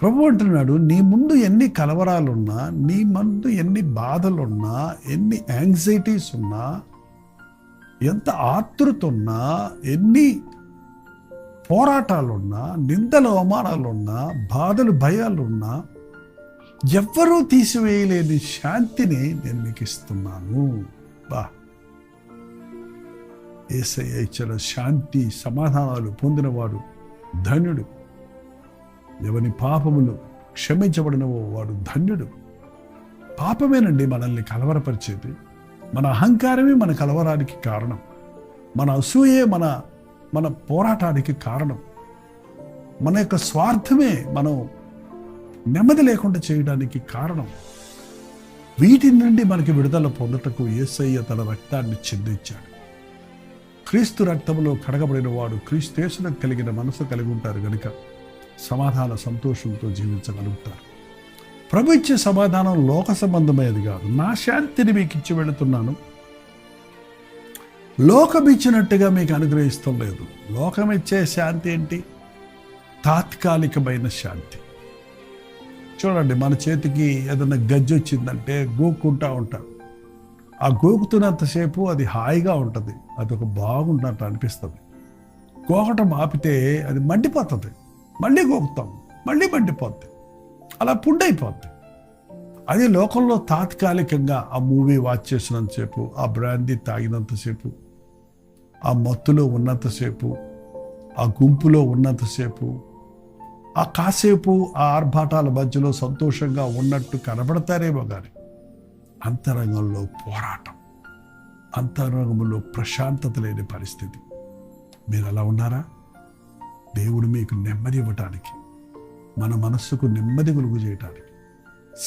ప్రభు అంటున్నాడు నీ ముందు ఎన్ని కలవరాలున్నా నీ ముందు ఎన్ని బాధలున్నా ఎన్ని యాంగ్జైటీస్ ఉన్నా ఎంత ఆతృత ఉన్నా ఎన్ని పోరాటాలున్నా నిందలు అవమానాలున్నా బాధలు భయాలున్నా ఎవ్వరూ తీసివేయలేని శాంతిని నేను మీకు ఇస్తున్నాను. బా. ఏసయ్య ఇచ్చిన శాంతి సమాధానాలు పొందినవాడు ధన్యుడు. ఎవని పాపములు క్షమించబడినవో వాడు ధన్యుడు. పాపమేనండి మనల్ని కలవరపరిచేది. మన అహంకారమే మన కలవరానికి కారణం. మన అసూయే మన మన పోరాటానికి కారణం. మన యొక్క స్వార్థమే మనం నెమ్మది లేకుండా చేయడానికి కారణం. వీటి నుండి మనకి విడుదల పొందుటకు యేసయ్య తన రక్తాన్ని చెందించాడు. క్రీస్తు రక్తంలో కడగబడిన వాడు క్రీస్తు కలిగిన మనసు కలిగి ఉంటారు కనుక సమాధాన సంతోషంతో జీవించగలుగుతారు. ప్రభు ఇచ్చే సమాధానం లోక సంబంధమైనది కాదు. నా శాంతిని మీకు ఇచ్చి వెళుతున్నాను. లోకం ఇచ్చినట్టుగా మీకు అనుగ్రహిస్తాం లేదు. లోకం ఇచ్చే శాంతి ఏంటి? తాత్కాలికమైన శాంతి. చూడండి మన చేతికి ఏదైనా గజ్జి వచ్చిందంటే గోక్కుంటా ఉంటాం. ఆ గోకుతున్నంతసేపు అది హాయిగా ఉంటుంది. అది ఒక బాగుంటున్నట్టు అనిపిస్తుంది. గోకటం ఆపితే అది మండిపోతుంది. మళ్ళీ గోపుతాం మళ్ళీ మండిపోద్ది అలా పుండైపోద్ది అది లోకంలో తాత్కాలికంగా ఆ మూవీ వాచ్ చేసినంతసేపు ఆ బ్రాందీ తాగినంతసేపు ఆ మత్తులో ఉన్నంతసేపు ఆ గుంపులో ఉన్నంతసేపు ఆ కాసేపు ఆ ఆర్భాటాల మధ్యలో సంతోషంగా ఉన్నట్టు కనబడతారేమో కానీ అంతరంగంలో పోరాటం అంతరంగంలో ప్రశాంతత లేని పరిస్థితి. మీరు అలా ఉన్నారా? దేవుడు మీకు నెమ్మది ఇవ్వటానికి మన మనస్సుకు నెమ్మది కలుగు చేయటానికి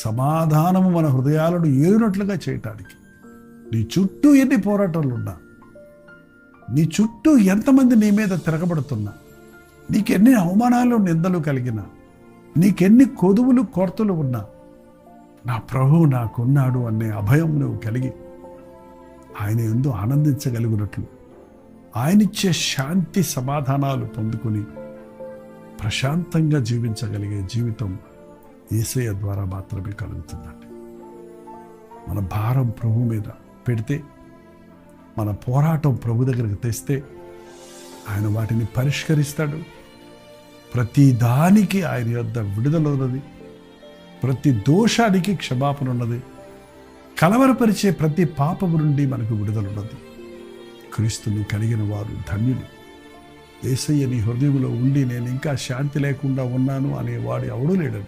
సమాధానము మన హృదయాలను ఏరినట్లుగా చేయటానికి నీ చుట్టూ ఎన్ని పోరాటాలు ఉన్నా నీ చుట్టూ ఎంతమంది నీ మీద తిరగబడుతున్నా నీకెన్ని అవమానాలు నిందలు కలిగినా నీకెన్ని కొదువులు కొరతలు ఉన్నా నా ప్రభువు నాకున్నాడు అనే అభయం నువ్వు కలిగి ఆయన ఎందు ఆనందించగలిగినట్లు ఆయనిచ్చే శాంతి సమాధానాలు పొందుకుని ప్రశాంతంగా జీవించగలిగే జీవితం ఏసయ్య ద్వారా మాత్రమే కలుగుతుందండి. మన భారం ప్రభు మీద పెడితే మన పోరాటం ప్రభు దగ్గరికి తెస్తే ఆయన వాటిని పరిష్కరిస్తాడు. ప్రతి దానికి ఆయన యొద్ద విడుదల ఉన్నది ప్రతి దోషానికి క్షమాపణ ఉన్నది. కలవరపరిచే ప్రతి పాపము నుండి మనకు విడుదల ఉన్నది క్రీస్తును కలిగిన వారు ధన్యులు. ఏసయ్య నీ హృదయంలో ఉండి నేను ఇంకా శాంతి లేకుండా ఉన్నాను అనేవాడు ఎవడూ లేడండి.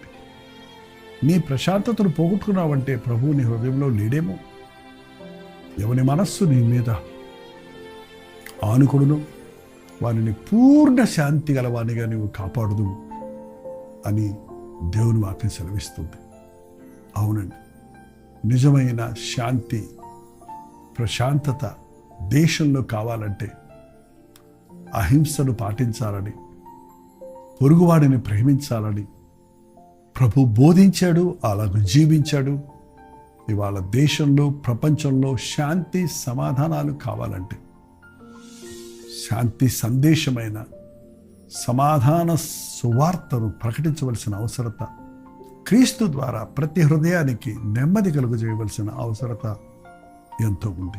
నీ ప్రశాంతతను పోగొట్టుకున్నావంటే ప్రభువు నీ హృదయంలో లేడేమో. ఎవని మనస్సు నీ మీద ఆనుకుడును వారిని పూర్ణ శాంతి గలవానిగా నువ్వు కాపాడుదు అని దేవుని వాక్యం సెలవిస్తుంది. అవునండి. నిజమైన శాంతి ప్రశాంతత దేశంలో కావాలంటే అహింసను పాటించాలని పొరుగువాడిని ప్రేమించాలని ప్రభు బోధించాడు అలాగ జీవించాడు. ఇవాళ దేశంలో ప్రపంచంలో శాంతి సమాధానాలు కావాలంటే శాంతి సందేశమైన సమాధాన సువార్తను ప్రకటించవలసిన అవసరత క్రీస్తు ద్వారా ప్రతి హృదయానికి నెమ్మది కలుగజేయవలసిన అవసరత ఎంతో ఉంది.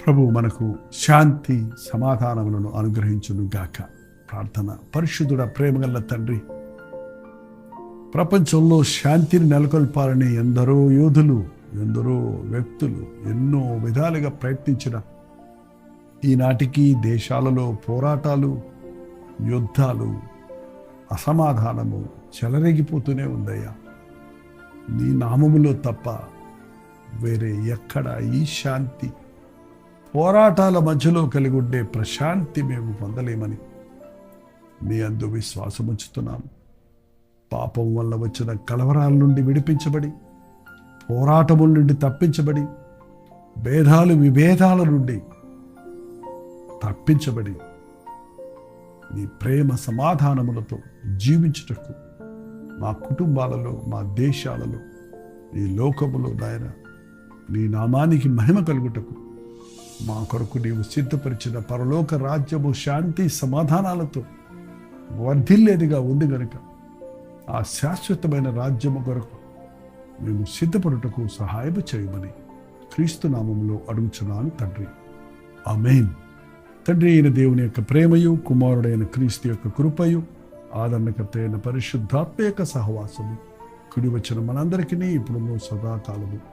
ప్రభు మనకు శాంతి సమాధానములను అనుగ్రహించును గాక ప్రార్థన పరిశుద్ధుడ ప్రేమగల్ల తండ్రి ప్రపంచంలో శాంతిని నెలకొల్పాలని ఎందరో యోధులు ఎందరో వ్యక్తులు ఎన్నో విధాలుగా ప్రయత్నించిన ఈనాటికి దేశాలలో పోరాటాలు యుద్ధాలు అసమాధానము చెలరేగిపోతూనే ఉందయ్యా. నీ నామములో తప్ప వేరే ఎక్కడ ఈ శాంతి పోరాటాల మధ్యలో కలిగి ఉండే ప్రశాంతి మేము పొందలేమని మీ అందు విశ్వాసం ఉంచుతున్నాము పాపం వల్ల వచ్చిన కలవరాల నుండి విడిపించబడి పోరాటముల నుండి తప్పించబడి భేదాలు విభేదాల నుండి తప్పించబడి నీ ప్రేమ సమాధానములతో జీవించుటకు మా కుటుంబాలలో మా దేశాలలో ఈ లోకములో నాయన నీ నామానికి మహిమ కలుగుటకు మా కొరకు నీవు సిద్ధపరిచిన పరలోక రాజ్యము శాంతి సమాధానాలతో వర్ధిల్లేదిగా ఉంది గనుక ఆ శాశ్వతమైన రాజ్యము కొరకు మేము సిద్ధపడుటకు సహాయం చేయమని క్రీస్తు నామంలో అడుగుచున్నాను తండ్రి. ఆమెన్. తండ్రి అయిన దేవుని యొక్క ప్రేమయు కుమారుడైన క్రీస్తు యొక్క కృపయు ఆదరణకర్త అయిన పరిశుద్ధాత్మ యొక్క సహవాసము. కుడి వచ్చిన మనందరికీ ఇప్పుడు సదాకాలము.